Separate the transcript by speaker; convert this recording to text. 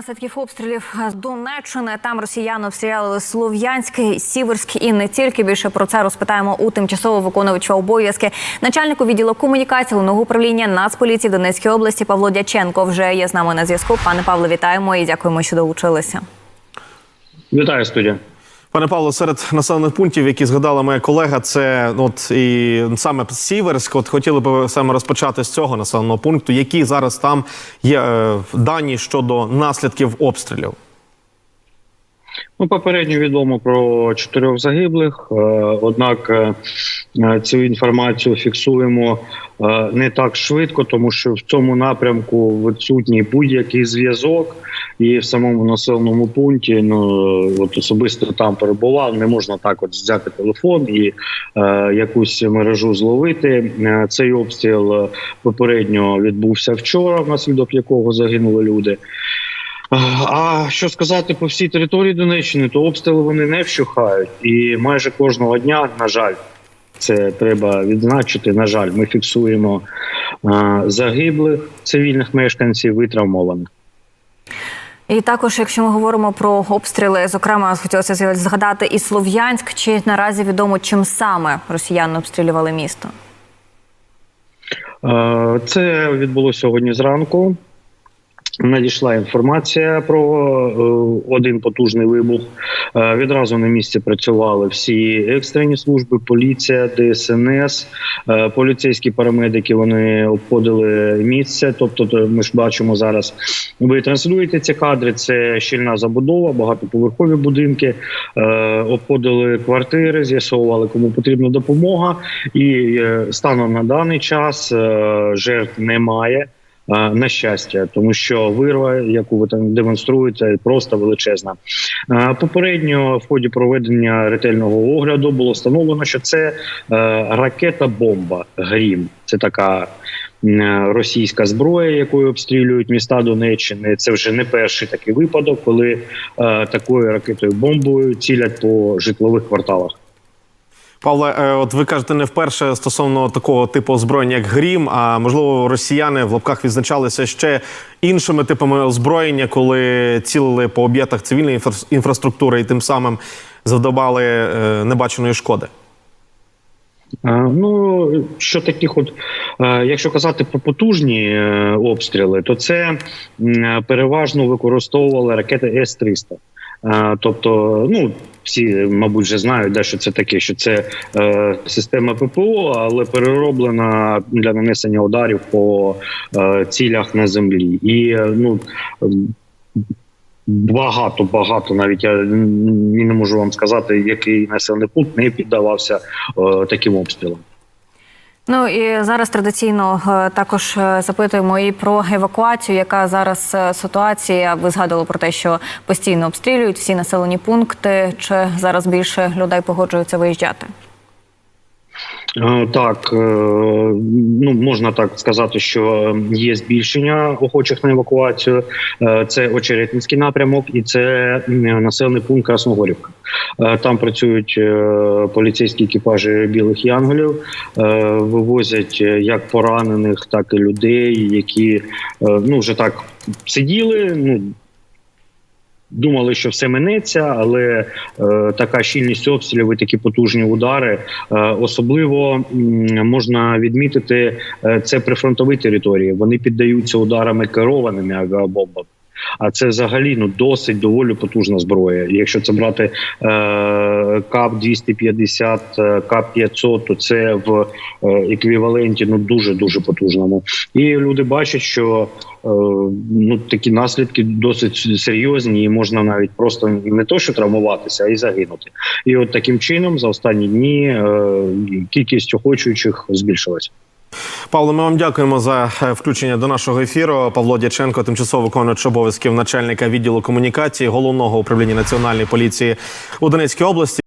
Speaker 1: наслідків обстрілів з Донеччини. Там росіяни обстріляли Слов'янський, Сіверський і не тільки. Більше про це розпитаємо у тимчасово виконувача обов'язки начальнику відділу комунікації головного управління Нацполіції в Донецькій області Павло Дяченко. Вже є з нами на зв'язку. Пане Павло, вітаємо і дякуємо, що долучилися.
Speaker 2: Вітаю студія.
Speaker 3: Пане Павло, серед населених пунктів, які згадала моя колега, це ну, от і саме Сіверськ. От хотіли б саме розпочати з цього населеного пункту. Які зараз там є е, дані щодо наслідків обстрілів?
Speaker 2: Ну, попередньо відомо про чотирьох загиблих. Е, Однак е, цю інформацію фіксуємо не так швидко, тому що в цьому напрямку відсутній будь-який зв'язок, і в самому населеному пункті, ну от особисто там перебував, не можна так от взяти телефон і е, якусь мережу зловити. Е, Цей обстріл е, попередньо відбувся вчора, внаслідок якого загинули люди. А що сказати по всій території Донеччини, то обстріли вони не вщухають, і майже кожного дня, на жаль, це треба відзначити. На жаль, ми фіксуємо загиблих цивільних мешканців і травмованих.
Speaker 1: І також, якщо ми говоримо про обстріли, зокрема, хотілося згадати і Слов'янськ. Чи наразі відомо, чим саме росіяни обстрілювали місто?
Speaker 2: Е, Це відбулося сьогодні зранку. Надійшла інформація про е, один потужний вибух. Е, відразу на місці працювали всі екстрені служби, поліція, ДСНС, е, поліцейські парамедики. Вони обходили місце. Тобто, то ми ж бачимо зараз. Ви транслюєте ці кадри. Це щільна забудова, багатоповерхові будинки. Обходили квартири, з'ясовували, кому потрібна допомога. І станом на даний час жертв немає. Е, На щастя, тому що вирва, яку ви там демонструєте, просто величезна. Е, Попередньо в ході проведення ретельного огляду було встановлено, що це е, ракета-бомба Грім. Це така російська зброя, якою обстрілюють міста Донеччини. Це вже не перший такий випадок, коли такою ракетою бомбою цілять по житлових кварталах.
Speaker 3: Павле, е, от ви кажете не вперше стосовно такого типу озброєння, як грім. А можливо, росіяни в лапках відзначалися ще іншими типами озброєння, коли цілили по об'єктах цивільної інфра- інфраструктури і тим самим завдавали е, небаченої шкоди.
Speaker 2: Е, Ну, що таких, от, якщо казати про потужні обстріли, то це переважно використовували ракети С-300. Е, Тобто, ну всі, мабуть, вже знають, да, що це таке, що це е, система ППО, але перероблена для нанесення ударів по е, цілях на землі. І е, ну багато, багато навіть я не можу вам сказати, який населений пункт не піддавався е, таким обстрілам.
Speaker 1: Ну і зараз традиційно е, також е, запитуємо і про евакуацію, яка зараз е, ситуація. Ви згадували про те, що постійно обстрілюють всі населені пункти. Чи зараз більше людей погоджуються виїжджати?
Speaker 2: Е, Так, е, ну можна так сказати, що є збільшення охочих на евакуацію. Е, Це Очеретинський напрямок і це населений пункт Красногорівка. Там працюють поліцейські екіпажі білих янголів, вивозять як поранених, так і людей, які ну вже так сиділи. Ну Думали, що все минеться, але е, така щільність обстрілів і такі потужні удари. Е, особливо м, можна відмітити е, це прифронтові території. Вони піддаються ударами керованими авіабомбами. А це взагалі ну досить доволі потужна зброя. Якщо це брати е, КАП 250 е, КАП 500 то це в е, еквіваленті ну дуже дуже потужному. І люди бачать, що е, ну такі наслідки досить серйозні, і можна навіть просто не то, що травмуватися, а й загинути. І от таким чином за останні дні е, кількість охочуючих збільшилася.
Speaker 3: Павло, ми вам дякуємо за е, включення до нашого ефіру. Павло Дяченко, тимчасово виконуючи обов'язків начальника відділу комунікації головного управління національної поліції у Донецькій області.